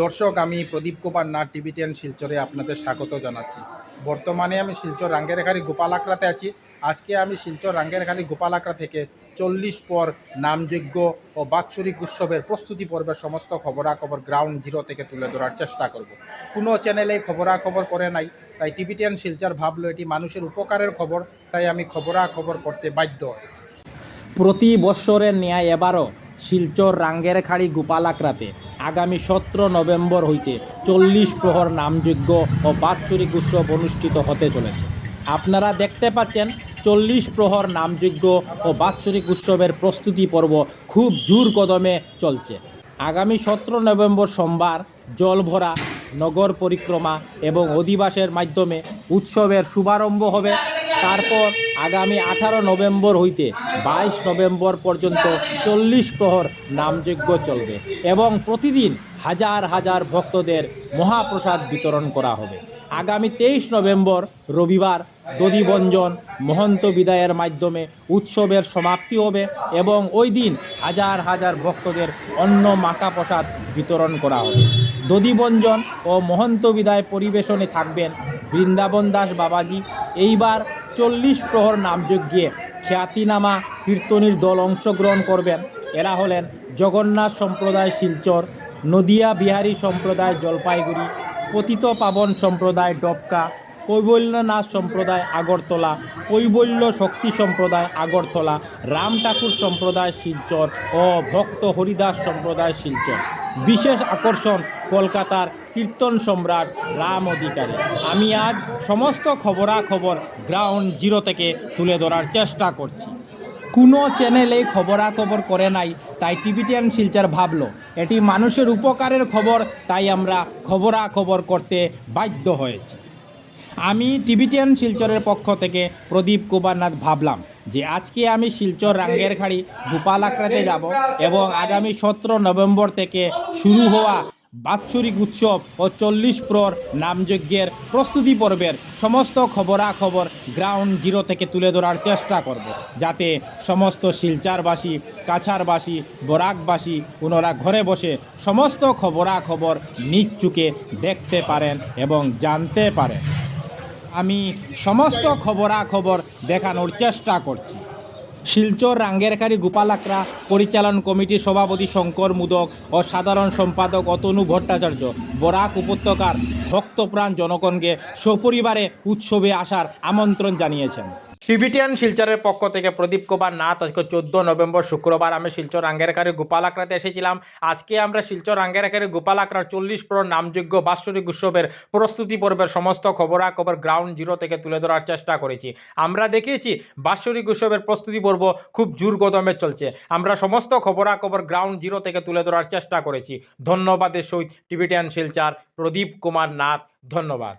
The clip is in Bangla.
দর্শক, আমি প্রদীপ কুমার নাথ টিভি টেন শিলচরে আপনাদের স্বাগত জানাচ্ছি। বর্তমানে আমি শিলচর রাঙ্গেরখালি গোপালাকড়াতে আছি। আজকে আমি শিলচর রাঙ্গেরখালি গোপালাকড়া থেকে চল্লিশ পর নামযোগ্য ও বাৎসরিক উৎসবের প্রস্তুতি পর্বের সমস্ত খবরাখবর গ্রাউন্ড জিরো থেকে তুলে ধরার চেষ্টা করব। কোনো চ্যানেলে খবরাখবর করে নাই, তাই টিভি টেন শিলচর ভাবলো এটি মানুষের উপকারের খবর, তাই আমি খবরাখবর করতে বাধ্য হয়েছি। প্রতি বৎসরের ন্যায় এবারও শিলচর রাঙ্গের খাড়ি গোপালাকড়াতে আগামী সতেরো নভেম্বর হইতে চল্লিশ প্রহর নামযোগ্য ও বাৎসরিক উৎসব অনুষ্ঠিত হতে চলেছে। আপনারা দেখতে পাচ্ছেন, চল্লিশ প্রহর নামযোগ্য ও বাৎসরিক উৎসবের প্রস্তুতি পর্ব খুব জোর কদমে চলছে। আগামী সতেরো নভেম্বর সোমবার জলভরা, নগর পরিক্রমা এবং অধিবাসের মাধ্যমে উৎসবের শুভারম্ভ হবে। তারপর আগামী আঠারো নভেম্বর হইতে বাইশ নভেম্বর পর্যন্ত চল্লিশ প্রহর নামযজ্ঞ চলবে এবং প্রতিদিন হাজার হাজার ভক্তদের মহাপ্রসাদ বিতরণ করা হবে। আগামী তেইশ নভেম্বর রবিবার দধিবঞ্জন মহন্ত বিদায়ের মাধ্যমে উৎসবের সমাপ্তি হবে এবং ওই দিন হাজার হাজার ভক্তদের অন্ন মাকা প্রসাদ বিতরণ করা হবে। দধিবঞ্জন ও মহন্ত বিদায় পরিবেশনে থাকবেন বৃন্দাবন দাস বাবাজি এইবার চল্লিশ প্রহর নামযজ্ঞে খ্যাতিনামা কীর্তনীর দল অংশগ্রহণ করবেন। এরা হলেন জগন্নাথ সম্প্রদায় শিলচর, নদিয়া বিহারী সম্প্রদায় জলপাইগুড়ি, পতিত পাবন সম্প্রদায় ডবকা কৈবল্যনাথ সম্প্রদায় আগরতলা, কৈবল্য শক্তি সম্প্রদায় আগরতলা, রাম ঠাকুর সম্প্রদায় শিলচর, ও ভক্ত হরিদাস সম্প্রদায় শিলচর। বিশেষ আকর্ষণ কলকাতার কীর্তন সম্রাট রাম অধিকারী। আমি আজ সমস্ত খবরাখবর গ্রাউন্ড জিরো থেকে তুলে ধরার চেষ্টা করছি। কোনো চ্যানেলে খবরাখবর করে নাই, তাই টিভিটিয়ান শিলচার ভাবলো, এটি মানুষের উপকারের খবর, তাই আমরা খবরাখবর করতে বাধ্য হয়েছি। আমি টিভিটিয়ান শিলচরের পক্ষ থেকে প্রদীপ কুমারনাথ ভাবলাম যে আজকে আমি শিলচর রাঙ্গের খাড়ি গোপালাকড়াতে যাব এবং আগামী সতেরো নভেম্বর থেকে শুরু হওয়া বাৎসরিক উৎসব ও চল্লিশ প্রর নামযজ্ঞের প্রস্তুতি পর্বের সমস্ত খবরাখবর গ্রাউন্ড জিরো থেকে তুলে ধরার চেষ্টা করব, যাতে সমস্ত শিলচারবাসী কাছারবাসী বরাকবাসী ওনারা ঘরে বসে সমস্ত খবরাখবর নিজ চুকে দেখতে পারেন এবং জানতে পারেন। আমি সমস্ত খবরাখবর দেখানোর চেষ্টা করছি। শিলচর রাঙ্গেরকারী গোপালাকরা পরিচালন কমিটির সভাপতি শঙ্কর মুদক ও সাধারণ সম্পাদক অতনু ভট্টাচার্য, বরাক উপত্যকার ভক্তপ্রাণ জনগণকে সপরিবারে উৎসবে আসার আমন্ত্রণ জানিয়েছেন। টিভিটিয়ান শিলচরের পক্ষ থেকে প্রদীপ কুমার নাথ, আজকে চোদ্দ নভেম্বর শুক্রবার আমি শিলচর রাঙ্গেরকারী গোপালাকড়াতে এসেছিলাম। আজকে আমরা শিলচর রাঙ্গেরকারী গোপালাকড়ার চল্লিশ প্রো নামযোগ্য বাৎসরিক উৎসবের প্রস্তুতি পর্বের সমস্ত খবরাখবর গ্রাউন্ড জিরো থেকে তুলে ধরার চেষ্টা করেছি। আমরা দেখিয়েছি বাৎসরিক উৎসবের প্রস্তুতি পর্ব খুব জোর কদমে চলছে। আমরা সমস্ত খবরাখবর গ্রাউন্ড জিরো থেকে তুলে ধরার চেষ্টা করেছি। ধন্যবাদের সহিত টিভিটিয়ান শিলচার প্রদীপ কুমার নাথ, ধন্যবাদ।